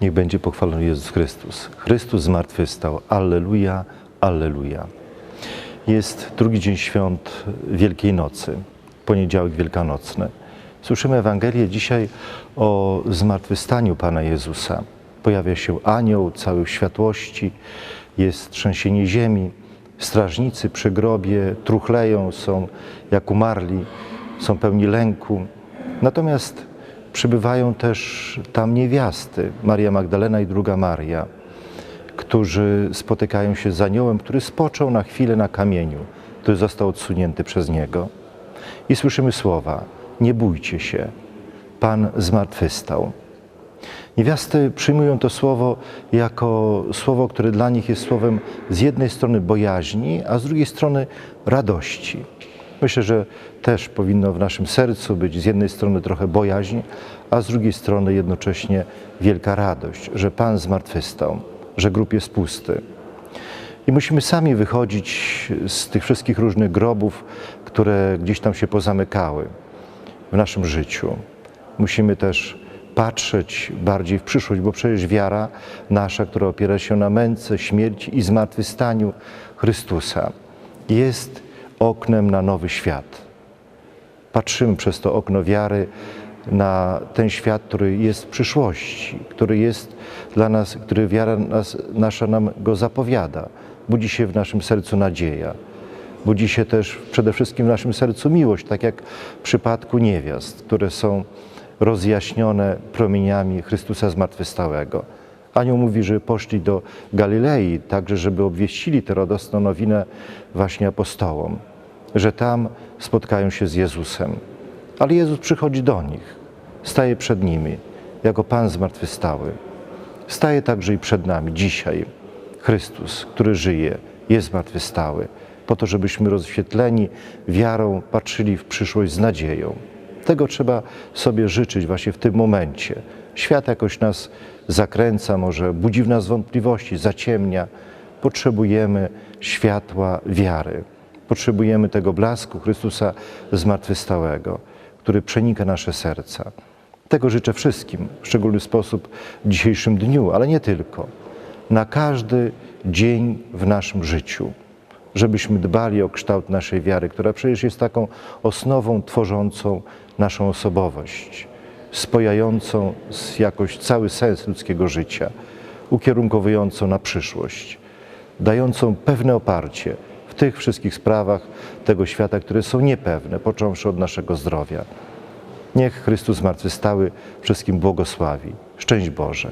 Niech będzie pochwalony Jezus Chrystus. Chrystus zmartwychwstał. Alleluja, alleluja. Jest drugi dzień świąt Wielkiej Nocy, poniedziałek wielkanocny. Słyszymy Ewangelię dzisiaj o zmartwychwstaniu Pana Jezusa. Pojawia się anioł cały w światłości, jest trzęsienie ziemi, strażnicy przy grobie truchleją, są jak umarli, są pełni lęku. Natomiast przybywają też tam niewiasty, Maria Magdalena i druga Maria, którzy spotykają się z aniołem, który spoczął na chwilę na kamieniu, który został odsunięty przez niego. I słyszymy słowa: Nie bójcie się, Pan zmartwychwstał. Niewiasty przyjmują to słowo jako słowo, które dla nich jest słowem z jednej strony bojaźni, a z drugiej strony radości. Myślę, że też powinno w naszym sercu być z jednej strony trochę bojaźni, a z drugiej strony jednocześnie wielka radość, że Pan zmartwychwstał, że grób jest pusty. I musimy sami wychodzić z tych wszystkich różnych grobów, które gdzieś tam się pozamykały w naszym życiu. Musimy też patrzeć bardziej w przyszłość, bo przecież wiara nasza, która opiera się na męce, śmierci i zmartwychwstaniu Chrystusa, jest oknem na nowy świat. Patrzymy przez to okno wiary na ten świat, który jest w przyszłości, który jest dla nas, który wiara nas, nasza nam go zapowiada. Budzi się w naszym sercu nadzieja. Budzi się też przede wszystkim w naszym sercu miłość, tak jak w przypadku niewiast, które są rozjaśnione promieniami Chrystusa Zmartwychwstałego. Anioł mówi, że poszli do Galilei, także żeby obwieścili tę radosną nowinę właśnie apostołom, że tam spotkają się z Jezusem. Ale Jezus przychodzi do nich, staje przed nimi jako Pan Zmartwychwstały. Staje także i przed nami dzisiaj Chrystus, który żyje, jest zmartwychwstały, po to, żebyśmy rozświetleni wiarą patrzyli w przyszłość z nadzieją. Tego trzeba sobie życzyć właśnie w tym momencie. Świat jakoś nas zakręca, może budzi w nas wątpliwości, zaciemnia. Potrzebujemy światła wiary. Potrzebujemy tego blasku Chrystusa zmartwychwstałego, który przenika nasze serca. Tego życzę wszystkim, w szczególny sposób w dzisiejszym dniu, ale nie tylko. Na każdy dzień w naszym życiu żebyśmy dbali o kształt naszej wiary, która przecież jest taką osnową tworzącą naszą osobowość, spojającą jakoś cały sens ludzkiego życia, ukierunkowującą na przyszłość, dającą pewne oparcie w tych wszystkich sprawach tego świata, które są niepewne, począwszy od naszego zdrowia. Niech Chrystus zmartwychwstały wszystkim błogosławi. Szczęść Boże.